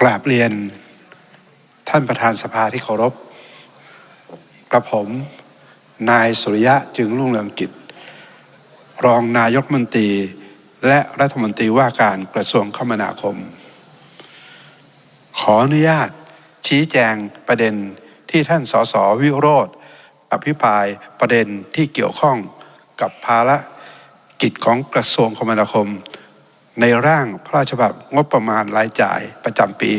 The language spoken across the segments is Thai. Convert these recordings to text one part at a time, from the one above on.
กราบเรียนท่านประธานสภาที่เคารพกระผม นายสุริยะจึงรุ่งเรืองกิจ รองนายกมนตรี และรัฐมนตรีว่าการกระทรวงคมนาคม ขออนุญาตชี้แจงประเด็นที่ท่านสสวิโรธอภิปรายประเด็นที่เกี่ยวข้องกับภาระกิจของกระทรวงคมนาคม ในร่างพระราชบัญญัติงบประมาณรายจ่ายประจำปี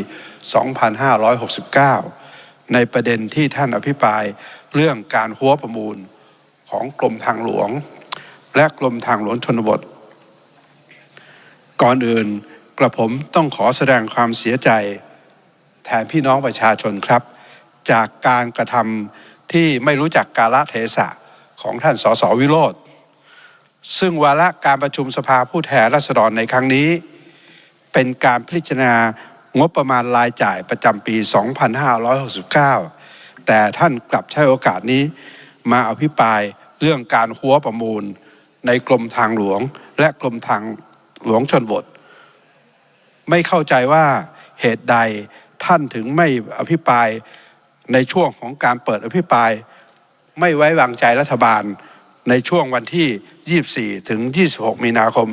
2569 ในประเด็นที่ท่านอภิปรายเรื่องการหัวประมูลของกรมทางหลวง และกรมทางหลวงชนบท ก่อนอื่นกระผมต้องขอแสดงความเสียใจ แทนพี่น้องประชาชนครับ จากการกระทำที่ไม่รู้จักกาลเทศะของท่านสสวิโรธ ซึ่งวาระการประชุมสภาผู้แทนราษฎรในครั้งนี้ เป็นการพิจารณางบประมาณรายจ่ายประจำปี 2569 แต่ท่านกลับใช้โอกาสนี้มาอภิปรายเรื่องการหัวประมูล ในกรมทางหลวง และกรมทางหลวงชนบท ไม่เข้าใจว่าเหตุใดท่านถึงไม่อภิปรายในช่วงของการเปิดอภิปราย ไม่ไว้วางใจรัฐบาล ในช่วงวันที่ 24 ถึง 26 มีนาคม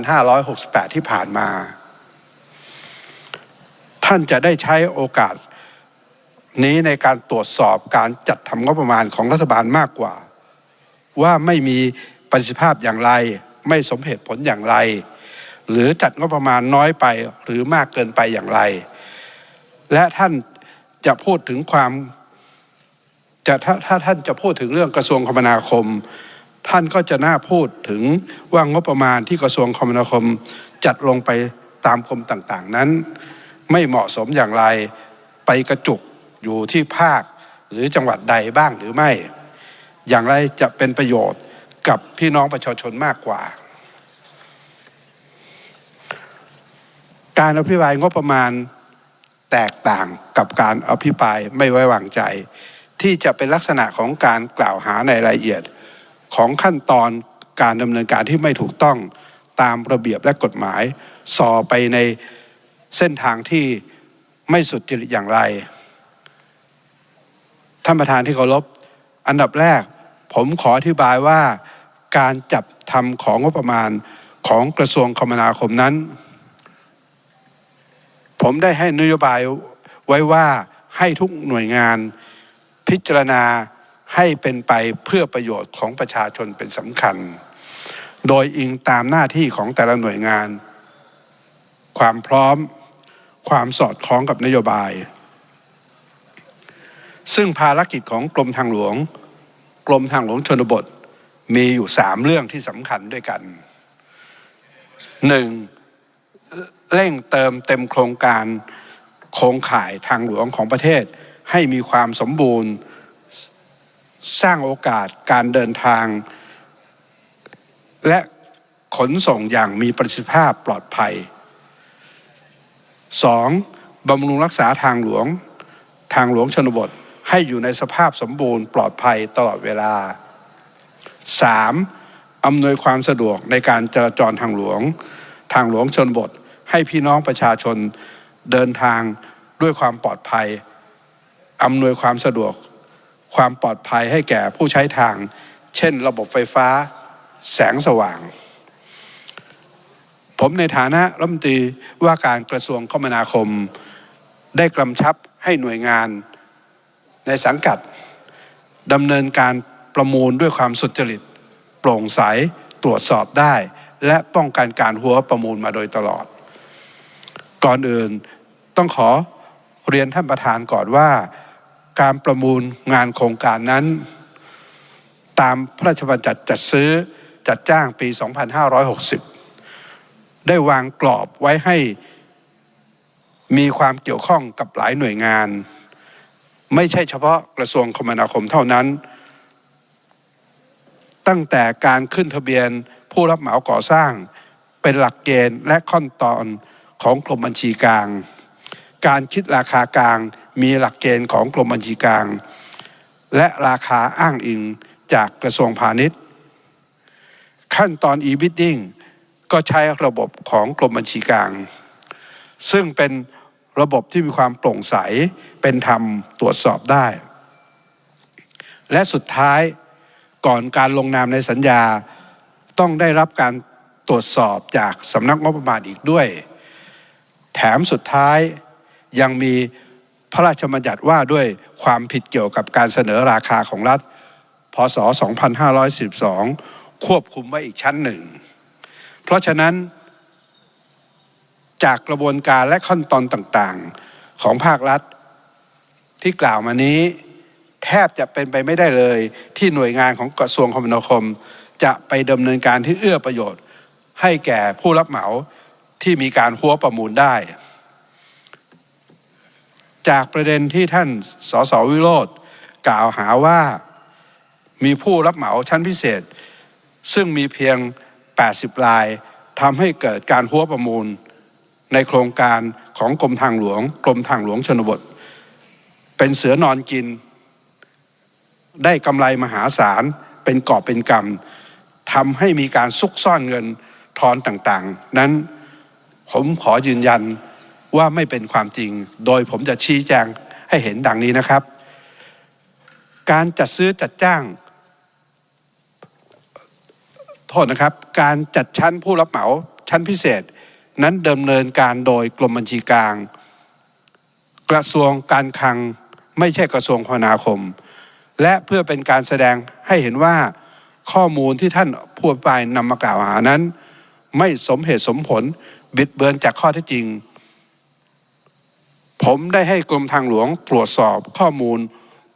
2568 ที่ผ่านมา ท่านจะได้ใช้โอกาสนี้ในการตรวจสอบการจัดทำงบประมาณของรัฐบาลมากกว่า ว่าไม่มีประสิทธิภาพอย่างไร ไม่สมเหตุผลอย่างไร หรือจัดงบประมาณน้อยไปหรือมากเกินไปอย่างไร และท่านจะพูดถึงความ จะถ้าถ้าท่านจะพูดถึงเรื่องกระทรวงคมนาคม ท่านก็จะน่าพูดถึงว่างบประมาณที่กระทรวงคมนาคมจัดลงไปตามกรมต่างๆ นั้น ไม่เหมาะสมอย่างไรไปกระจุกอยู่ที่ภาคหรือจังหวัดใดบ้างหรือไม่ อย่างไรจะเป็นประโยชน์กับพี่น้องประชาชนมากกว่า การอภิปรายงบประมาณแตกต่างกับการอภิปรายไม่ไว้วางใจ ที่จะเป็นลักษณะของการกล่าวหาในรายละเอียด ของขั้นตอนการดำเนินการที่ไม่ถูกต้องตามระเบียบและกฎหมายสอไปในเส้นทางที่ไม่สุดจริตอย่างไร ท่านประธานที่เคารพ อันดับแรก ผมขออธิบายว่าการจับทำของงบประมาณของกระทรวงคมนาคมนั้น ผมได้ให้นโยบายไว้ว่าให้ทุกหน่วยงาน พิจารณาให้เป็นไปเพื่อประโยชน์ของประชาชนเป็นสำคัญ โดยอิงตามหน้าที่ของแต่ละหน่วยงาน ความพร้อมความสอดคล้องกับนโยบาย ซึ่งภารกิจของกรมทางหลวง กรมทางหลวงชนบทมีอยู่สามเรื่องที่สำคัญด้วยกันหนึ่งเร่งเติมเต็มโครงการโครงข่ายทางหลวงของประเทศ ให้มีความสมบูรณ์ สร้างโอกาสการเดินทาง และขนส่งอย่างมีประสิทธิภาพปลอดภัย 2. บำรุงรักษาทางหลวง ทางหลวงชนบทให้อยู่ในสภาพสมบูรณ์ปลอดภัยตลอดเวลา 3. อำนวยความสะดวกในการจราจรทางหลวง ทางหลวงชนบทให้พี่น้องประชาชนเดินทางด้วยความปลอดภัย อำนวยความสะดวก ความปลอดภัยให้แก่ผู้ใช้ทาง เช่น ระบบไฟฟ้า แสงสว่าง ผมในฐานะรัฐมนตรีว่าการกระทรวงคมนาคม ได้กำชับให้หน่วยงานในสังกัดดำเนินการประมูลด้วยความสุจริต โปร่งใสตรวจสอบได้ และป้องกันการหัวประมูลมาโดยตลอด ก่อนอื่นต้องขอเรียนท่านประธานก่อนว่า การประมูลงานโครงการนั้น ตามพระราชบัญญัติจัดซื้อจัดจ้างปี 2560 ได้วางกรอบไว้ให้มีความเกี่ยวข้องกับหลายหน่วยงาน ไม่ใช่เฉพาะกระทรวงคมนาคมเท่านั้น ตั้งแต่การขึ้นทะเบียนผู้รับเหมาก่อสร้างเป็นหลักเกณฑ์และขั้นตอนของกรมบัญชีกลาง การคิดราคากลาง มีหลักเกณฑ์ของกรมบัญชีกลาง และราคาอ้างอิงจากกระทรวงพาณิชย์ ขั้นตอน e-bidding ก็ใช้ระบบของกรมบัญชีกลาง ซึ่งเป็นระบบที่มีความโปร่งใสเป็นธรรมตรวจสอบได้ และสุดท้ายก่อนการลงนามในสัญญาต้องได้รับการตรวจสอบจากสำนักงบประมาณอีกด้วย แถมสุดท้ายยังมี พระราชบัญญัติว่าด้วยความผิดเกี่ยวกับการเสนอราคาของรัฐ พศ 2512 ควบคุมไว้อีกชั้นหนึ่ง เพราะฉะนั้น จากกระบวนการและขั้นตอนต่างๆของภาครัฐ ที่กล่าวมานี้ แทบจะเป็นไปไม่ได้เลย ที่หน่วยงานของกระทรวงคมนาคม จะไปดำเนินการที่เอื้อประโยชน์ ให้แก่ผู้รับเหมาที่มีการหัวประมูลได้ จากประเด็นที่ท่านสสวิโรธกล่าวหาว่ามีผู้รับเหมาชั้นพิเศษ ซึ่งมีเพียง 80 รายทำให้เกิดการหัวประมูล ในโครงการของกรมทางหลวงกรมทางหลวงชนบท เป็นเสือนอนกิน ได้กำไรมหาศาลเป็นกอบเป็นกำทำให้มีการซุกซ่อนเงินทอนต่างๆ นั้นผมขอยืนยัน ว่าไม่เป็นความจริง โดยผมจะชี้แจงให้เห็นดังนี้นะครับ การจัดซื้อจัดจ้าง โทษนะครับ การจัดชั้นผู้รับเหมาชั้นพิเศษ นั้นดำเนินการโดยกรมบัญชีกลาง กระทรวงการคลังไม่ใช่กระทรวงคมนาคม และเพื่อเป็นการแสดงให้เห็นว่าข้อมูลที่ท่านพูดไปนำมากล่าวหานั้น ไม่สมเหตุสมผลบิดเบือนจากข้อเท็จจริง ผมได้ให้กรมทางหลวงตรวจสอบข้อมูล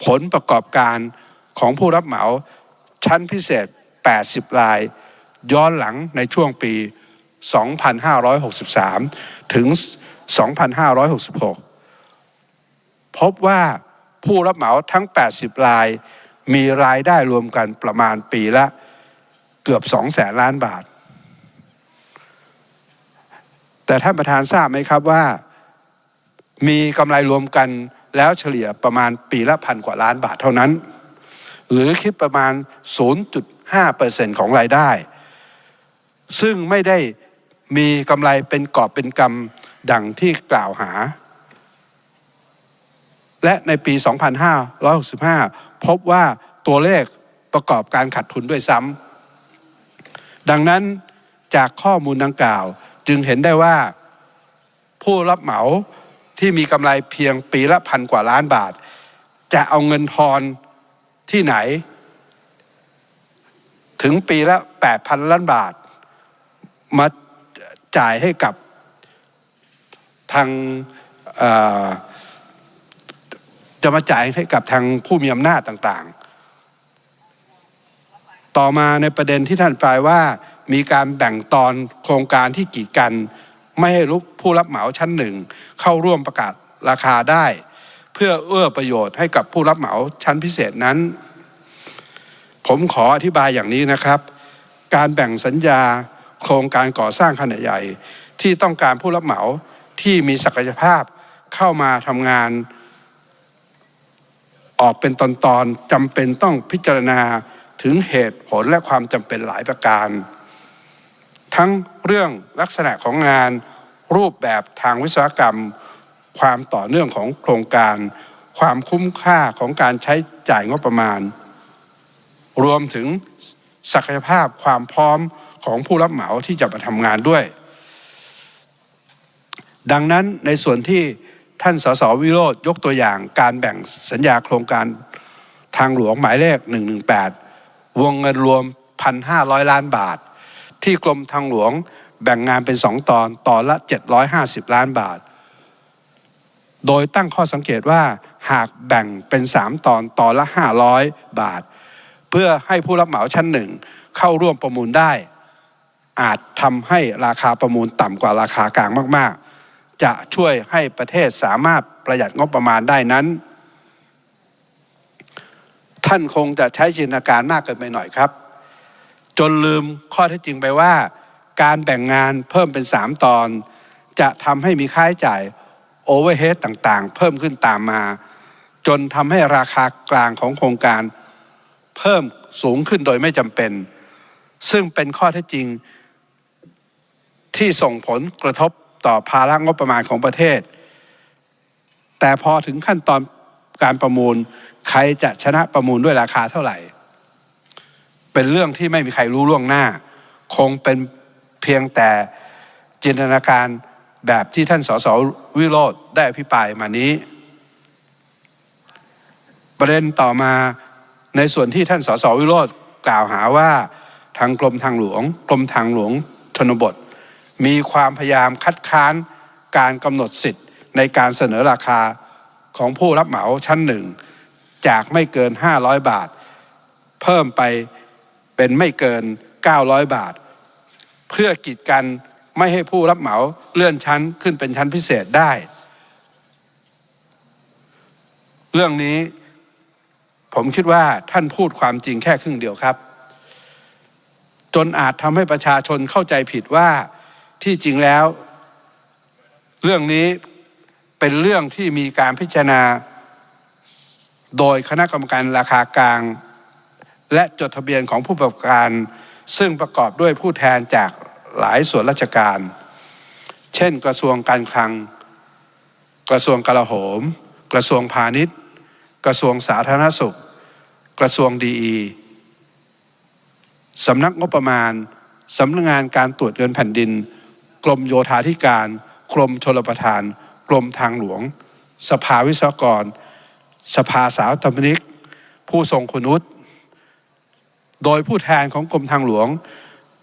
ผลประกอบการของผู้รับเหมาชั้นพิเศษ 80 ราย ย้อนหลังในช่วงปี 2563 ถึง 2566 พบว่าผู้รับเหมาทั้ง 80 ราย มีรายได้รวมกันประมาณปีละเกือบ 2 แสนล้านบาท แต่ท่านประธานทราบไหมครับว่า มีกำไรรวมกันแล้วเฉลี่ยประมาณปีละพันกว่าล้านบาทเท่านั้น หรือคิดประมาณ 0.5%ของรายได้ ซึ่งไม่ได้มีกำไรเป็นกอบเป็นกำดังที่กล่าวหา และในปี 2565 พบว่าตัวเลขประกอบการขาดทุนด้วยซ้ำดังนั้นจากข้อมูลดังกล่าวจึงเห็นได้ว่าผู้รับเหมา ที่มีกำไรเพียงปีละพันกว่าล้านบาท จะเอาเงินทอนที่ไหน ถึงปีละแปดพันล้านบาท มาจ่ายให้กับทางจะมาจ่ายให้กับทางผู้มีอำนาจต่างๆ ต่อมาในประเด็นที่ท่านปลายว่ามีการแบ่งตอนโครงการที่กีดกัน ไม่ให้ผู้รับเหมาชั้นหนึ่งเข้าร่วมประกาศราคาได้ เพื่อเอื้อประโยชน์ให้กับผู้รับเหมาชั้นพิเศษนั้น ผมขออธิบายอย่างนี้นะครับ การแบ่งสัญญาโครงการก่อสร้างขนาดใหญ่ ที่ต้องการผู้รับเหมาที่มีศักยภาพเข้ามาทำงาน ออกเป็นตอนๆจำเป็นต้องพิจารณาถึงเหตุผลและความจำเป็นหลายประการ ทั้ง เรื่องลักษณะของงานรูปแบบทางวิศวกรรม ความต่อเนื่องของโครงการ ความคุ้มค่าของการใช้จ่ายงบประมาณ รวมถึงศักยภาพความพร้อมของผู้รับเหมาที่จะมาทำงานด้วย ดังนั้นในส่วนที่ท่านสสวิโรธยกตัวอย่างการแบ่งสัญญาโครงการทางหลวงหมายเลข 118 วงเงินรวม 1,500 ล้านบาท ที่กรมทางหลวงแบ่งงานเป็น2ตอนตอนละ 750 ล้านบาท โดยตั้งข้อสังเกตว่าหากแบ่งเป็น3ตอนตอนละ 500 บาท เพื่อให้ผู้รับเหมาชั้นหนึ่งเข้าร่วมประมูลได้ อาจทำให้ราคาประมูลต่ำกว่าราคากลางมาก ๆ จะช่วยให้ประเทศสามารถประหยัดงบประมาณได้นั้น ท่านคงจะใช้จินตนาการมากเกินไปหน่อยครับ จนลืมข้อเท็จจริงไปว่า การแบ่งงานเพิ่มเป็น 3 ตอน จะทำให้มีค่าใช้จ่ายโอเวอร์เฮดต่างๆ เพิ่มขึ้นตามมา จนทำให้ราคากลางของโครงการเพิ่มสูงขึ้นโดยไม่จำเป็น ซึ่งเป็นข้อเท็จจริงที่ส่งผลกระทบต่อภาระงบประมาณของประเทศ แต่พอถึงขั้นตอนการประมูล ใครจะชนะประมูลด้วยราคาเท่าไหร่ เป็นเรื่องที่ไม่มีใครรู้ล่วงหน้า คงเป็นเพียงแต่จินตนาการแบบที่ท่านสสวิโรธได้อภิปรายมานี้ ประเด็นต่อมาในส่วนที่ท่านสสวิโรธกล่าวหาว่าทางกรมทางหลวงกรมทางหลวงชนบท มีความพยายามคัดค้านการกำหนดสิทธิ์ในการเสนอราคาของผู้รับเหมาชั้นหนึ่ง จากไม่เกิน 500 บาท เพิ่มไป เป็นไม่เกิน 900 บาท เพื่อกีดกันไม่ให้ผู้รับเหมาเลื่อนชั้นขึ้นเป็นชั้นพิเศษได้ เรื่องนี้ผมคิดว่าท่านพูดความจริงแค่ครึ่งเดียวครับ จนอาจทำให้ประชาชนเข้าใจผิดว่าที่จริงแล้ว เรื่องนี้เป็นเรื่องที่มีการพิจารณา โดยคณะกรรมการราคากลาง และจดทะเบียนของผู้ประกอบการ ซึ่งประกอบด้วยผู้แทนจากหลายส่วนราชการ เช่น กระทรวงการคลัง กระทรวงกลาโหม กระทรวงพาณิชย์ กระทรวงสาธารณสุข กระทรวงดีอีสำนักงบประมาณสำนักงานการตรวจเงินแผ่นดิน กรมโยธาธิการ กรมชลประทาน กรมทางหลวง สภาวิศวกร สภาสาธารณนิก ผู้ทรงคุณวุฒิ โดยผู้แทนของกรมทางหลวง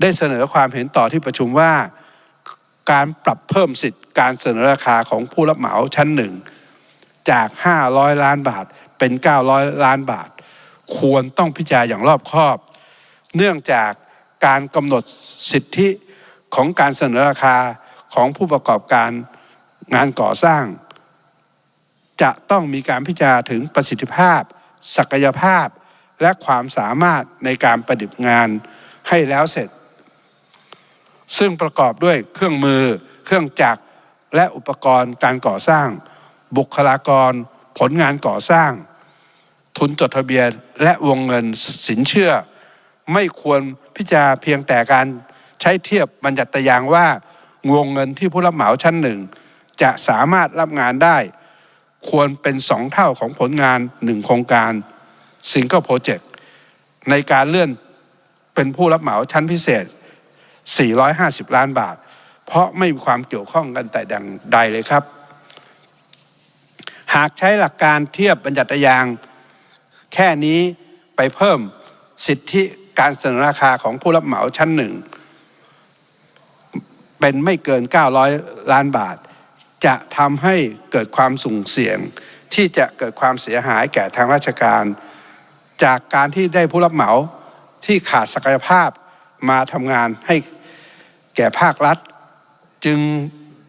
ได้เสนอความเห็นต่อที่ประชุมว่า การปรับเพิ่มสิทธิ์การเสนอราคาของผู้รับเหมาชั้นหนึ่งจาก 500 ล้านบาทเป็น 900 ล้านบาท ควรต้องพิจารณาอย่างรอบคอบ เนื่องจากการกำหนดสิทธิของการเสนอราคาของผู้ประกอบการงานก่อสร้าง จะต้องมีการพิจารณาถึงประสิทธิภาพ ศักยภาพ และความสามารถในการประดิษฐ์งานให้แล้วเสร็จ ซึ่งประกอบด้วยเครื่องมือ เครื่องจักรและอุปกรณ์การก่อสร้าง บุคลากร ผลงานก่อสร้าง ทุนจดทะเบียนและวงเงินสินเชื่อ ไม่ควรพิจารณาเพียงแต่การใช้เทียบบัญญัติยางว่าวงเงินที่ผู้รับเหมาชั้นหนึ่ง จะสามารถรับงานได้ ควรเป็นสองเท่าของผลงานหนึ่งโครงการ ซิงเกิลโปรเจกต์ในการเลื่อนเป็นผู้รับเหมาชั้นพิเศษ 450 ล้านบาท เพราะไม่มีความเกี่ยวข้องกันแต่ดังใดเลยครับ หากใช้หลักการเทียบบัญญัติยาง แค่นี้ไปเพิ่มสิทธิการเสนอราคาของผู้รับเหมาชั้นหนึ่ง เป็นไม่เกิน 900 ล้านบาท จะทำให้เกิดความสุ่มเสี่ยงที่จะเกิดความเสียหายแก่ทางราชการ จากการที่ได้ผู้รับเหมาที่ขาดศักยภาพมาทำงานให้แก่ภาครัฐ จึง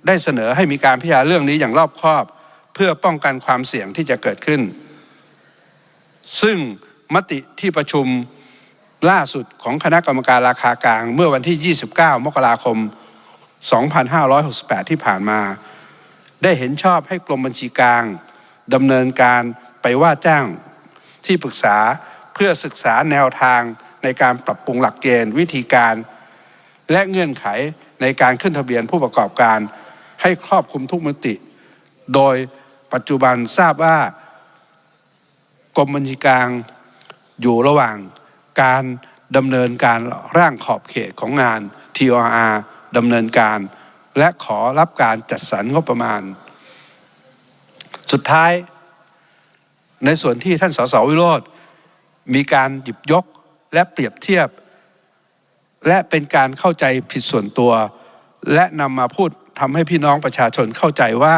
ได้เสนอให้มีการพิจารณาเรื่องนี้อย่างรอบคอบ เพื่อป้องกันความเสี่ยงที่จะเกิดขึ้น ซึ่งมติที่ประชุมล่าสุดของคณะกรรมการราคากลาง เมื่อวันที่ 29 มกราคม 2568 ที่ผ่านมา ได้เห็นชอบให้กรมบัญชีกลางดำเนินการไปว่าจ้าง ที่ปรึกษาเพื่อศึกษาแนวทางในการปรับปรุงหลักเกณฑ์วิธีการ และเงื่อนไขในการขึ้นทะเบียนผู้ประกอบการ ให้ครอบคลุมทุกมติ โดยปัจจุบันทราบว่ากรมบัญชีกลางอยู่ระหว่างการดำเนินการร่างขอบเขตของงาน TOR ดำเนินการ และขอรับการจัดสรรงบประมาณ สุดท้าย ในส่วนที่ท่านสสวิโรธมีการหยิบยกและเปรียบเทียบ และเป็นการเข้าใจผิดส่วนตัว และนำมาพูดทำให้พี่น้องประชาชนเข้าใจว่า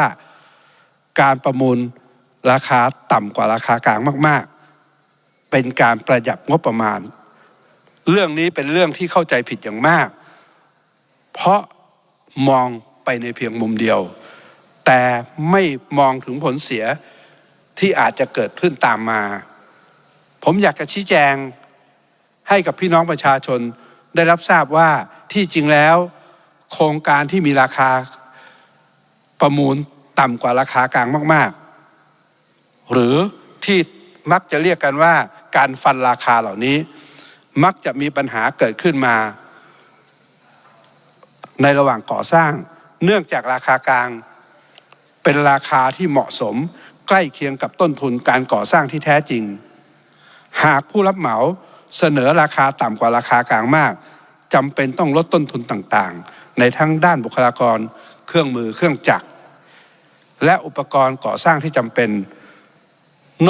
การประมูลราคาต่ำกว่าราคากลางมาก ๆ เป็นการประหยัดงบประมาณ เรื่องนี้เป็นเรื่องที่เข้าใจผิดอย่างมาก เพราะมองไปในเพียงมุมเดียว แต่ไม่มองถึงผลเสีย ที่อาจจะเกิดขึ้นตามมา ผมอยากจะชี้แจงให้กับพี่น้องประชาชนได้รับทราบว่าที่จริงแล้ว โครงการที่มีราคาประมูลต่ำกว่าราคากลางมาก ๆ หรือที่มักจะเรียกกันว่าการฟันราคาเหล่านี้ มักจะมีปัญหาเกิดขึ้นมา ในระหว่างก่อสร้าง เนื่องจากราคากลาง เป็นราคาที่เหมาะสม ใกล้เคียงกับต้นทุนการก่อสร้างที่แท้จริง หากผู้รับเหมาเสนอราคาต่ำกว่าราคากลางมากจำเป็นต้องลดต้นทุนต่างๆ ในทั้งด้านบุคลากร เครื่องมือเครื่องจักร และอุปกรณ์ก่อสร้างที่จำเป็น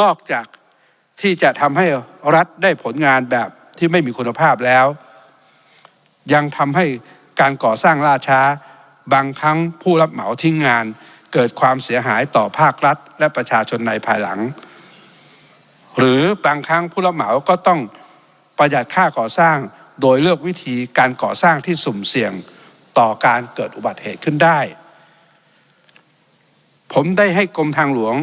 นอกจากที่จะทำให้รัฐได้ผลงานแบบที่ไม่มีคุณภาพแล้ว ยังทำให้การก่อสร้างล่าช้า บางครั้งผู้รับเหมาทิ้งงาน เกิดความเสียหายต่อภาครัฐ และประชาชนในภายหลัง หรือบางครั้งผู้รับเหมาก็ต้องประหยัดค่าก่อสร้าง โดยเลือกวิธีการก่อสร้างที่สุ่มเสี่ยงต่อการเกิดอุบัติเหตุขึ้นได้ ผมได้ให้กรมทางหลวง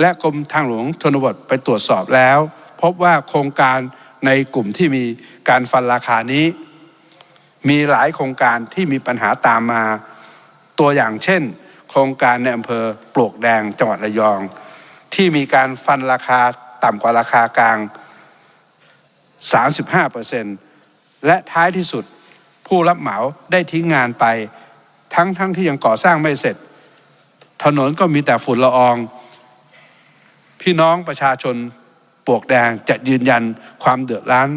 และกรมทางหลวงชนบทไปตรวจสอบแล้ว พบว่าโครงการในกลุ่มที่มีการฟันราคานี้ มีหลายโครงการที่มีปัญหาตามมา ตัวอย่างเช่น โครงการในอำเภอปลวกแดงจังหวัดระยอง ที่มีการฟันราคาต่ำกว่าราคากลาง 35%และท้ายที่สุดผู้รับเหมาได้ทิ้งงานไป ทั้งทั้งที่ยังก่อสร้างไม่เสร็จ ถนนก็มีแต่ฝุ่นละออง พี่น้องประชาชนปลวกแดงจะยืนยันความเดือดร้อน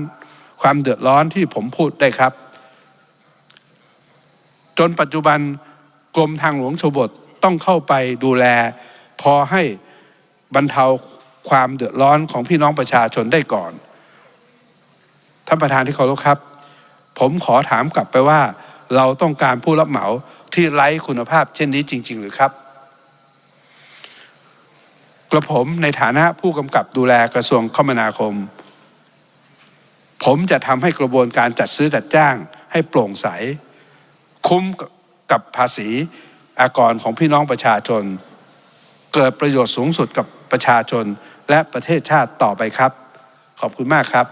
ความเดือดร้อนที่ผมพูดได้ครับ จนปัจจุบัน กรมทางหลวงชนบทต้องเข้าไปดูแล พอให้บรรเทาความเดือดร้อนของพี่น้องประชาชนได้ก่อนท่านประธานที่เคารพครับ ผมขอถามกลับไปว่า เราต้องการผู้รับเหมาที่ไร้คุณภาพเช่นนี้จริง ๆ หรือครับกระผมในฐานะผู้กำกับดูแลกระทรวงคมนาคม ผมจะทำให้กระบวนการจัดซื้อจัดจ้างให้โปร่งใส คุ้ม กับภาษีอากรของพี่น้องประชาชน เกิดประโยชน์สูงสุดกับประชาชนและประเทศชาติต่อไปครับ ขอบคุณมากครับ